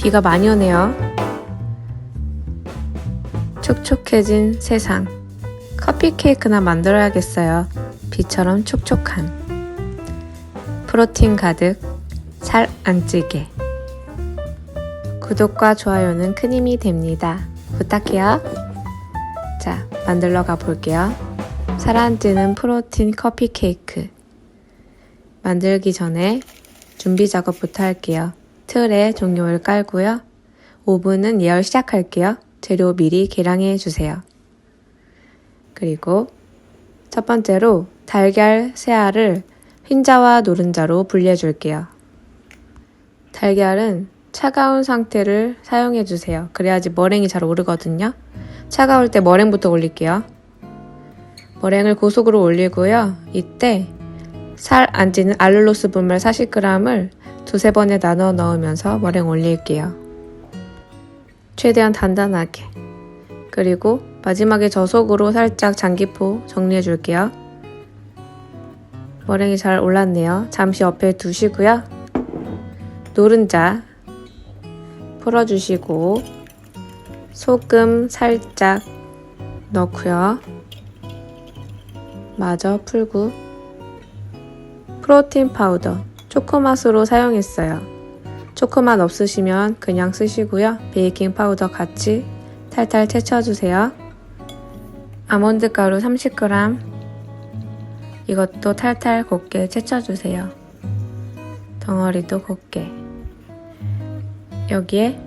비가 많이 오네요. 촉촉해진 세상. 커피 케이크나 만들어야겠어요. 비처럼 촉촉한. 프로틴 가득, 살 안 찌게. 구독과 좋아요는 큰 힘이 됩니다. 부탁해요. 자, 만들러 가 볼게요. 살 안 찌는 프로틴 커피 케이크. 만들기 전에 준비 작업부터 할게요. 틀에 종료를 깔고요. 오븐은 예열 시작할게요. 재료 미리 계량해 주세요. 그리고 첫 번째로 달걀 새알을 흰자와 노른자로 분리해 줄게요. 달걀은 차가운 상태를 사용해 주세요. 그래야지 머랭이 잘 오르거든요. 차가울 때 머랭부터 올릴게요. 머랭을 고속으로 올리고요. 이때 살 안 찌는 알룰로스 분말 40g을 두세 번에 나눠 넣으면서 머랭 올릴게요. 최대한 단단하게. 그리고 마지막에 저속으로 살짝 장기포 정리해 줄게요. 머랭이 잘 올랐네요. 잠시 옆에 두시고요. 노른자 풀어주시고 소금 살짝 넣고요. 마저 풀고 프로틴 파우더 초코맛으로 사용했어요. 초코맛 없으시면 그냥 쓰시고요. 베이킹 파우더 같이 탈탈 채쳐주세요. 아몬드 가루 30g 이것도 탈탈 곱게 채쳐주세요. 덩어리도 곱게 여기에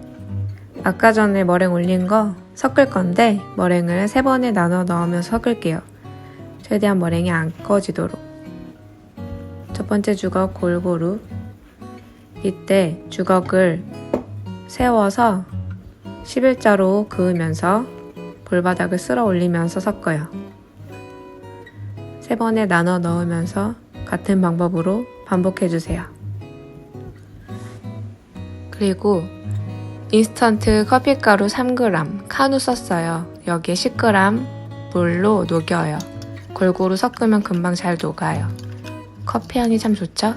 아까 전에 머랭 올린 거 섞을 건데 머랭을 세 번에 나눠 넣으면서 섞을게요. 최대한 머랭이 안 꺼지도록 첫 번째 주걱 골고루 이때 주걱을 세워서 11자로 그으면서 볼바닥을 쓸어 올리면서 섞어요. 세 번에 나눠 넣으면서 같은 방법으로 반복해 주세요. 그리고 인스턴트 커피가루 3g 카누 썼어요. 여기에 10g 물로 녹여요. 골고루 섞으면 금방 잘 녹아요. 커피 향이 참 좋죠?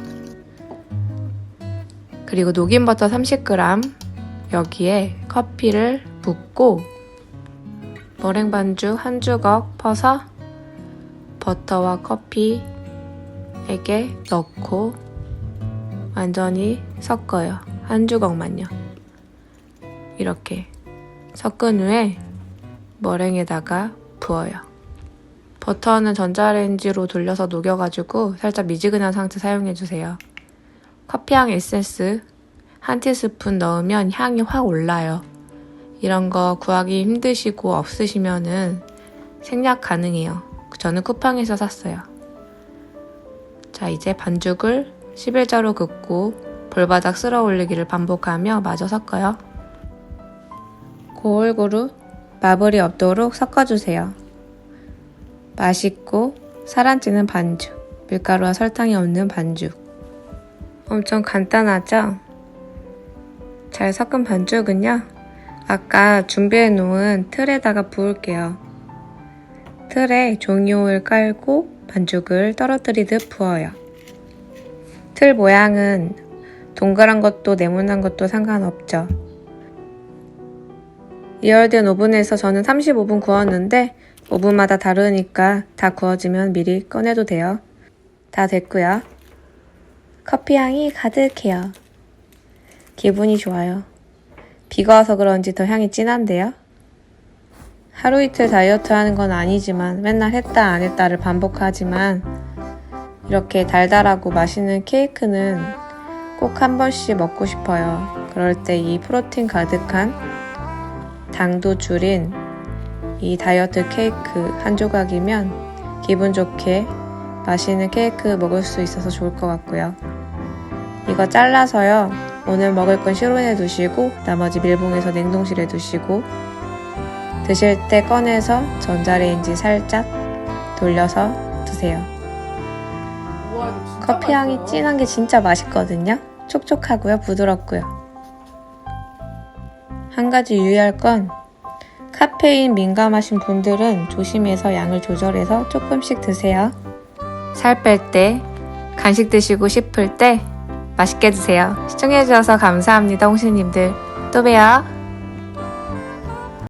그리고 녹인 버터 30g 여기에 커피를 붓고 머랭 반죽 한 주걱 퍼서 버터와 커피에게 넣고 완전히 섞어요. 한 주걱만요. 이렇게 섞은 후에 머랭에다가 부어요. 버터는 전자레인지로 돌려서 녹여가지고 살짝 미지근한 상태 사용해주세요. 커피향 에센스 한 티스푼 넣으면 향이 확 올라요. 이런 거 구하기 힘드시고 없으시면은 생략 가능해요. 저는 쿠팡에서 샀어요. 자, 이제 반죽을 11자로 긋고 볼바닥 쓸어 올리기를 반복하며 마저 섞어요. 골고루 마블이 없도록 섞어주세요. 맛있고 살안찌는 반죽, 밀가루와 설탕이 없는 반죽. 엄청 간단하죠? 잘 섞은 반죽은요, 아까 준비해 놓은 틀에다가 부을게요. 틀에 종이호를 깔고 반죽을 떨어뜨리듯 부어요. 틀 모양은 동그란 것도 네모난 것도 상관없죠. 예열된 오븐에서 저는 35분 구웠는데 오븐마다 다르니까 다 구워지면 미리 꺼내도 돼요. 다 됐고요. 커피 향이 가득해요. 기분이 좋아요. 비가 와서 그런지 더 향이 진한데요. 하루 이틀 다이어트 하는 건 아니지만 맨날 했다 안 했다를 반복하지만 이렇게 달달하고 맛있는 케이크는 꼭 한 번씩 먹고 싶어요. 그럴 때 이 프로틴 가득한 당도 줄인 이 다이어트 케이크 한 조각이면 기분 좋게 맛있는 케이크 먹을 수 있어서 좋을 것 같고요. 이거 잘라서요. 오늘 먹을 건 실온에 두시고 나머지 밀봉해서 냉동실에 두시고 드실 때 꺼내서 전자레인지 살짝 돌려서 드세요. 커피 향이. 진한 게 진짜 맛있거든요. 촉촉하고요, 부드럽고요. 한 가지 유의할 건 카페인 민감하신 분들은 조심해서 양을 조절해서 조금씩 드세요. 살 뺄 때, 간식 드시고 싶을 때 맛있게 드세요. 시청해주셔서 감사합니다, 홍시님들. 또또 봬요.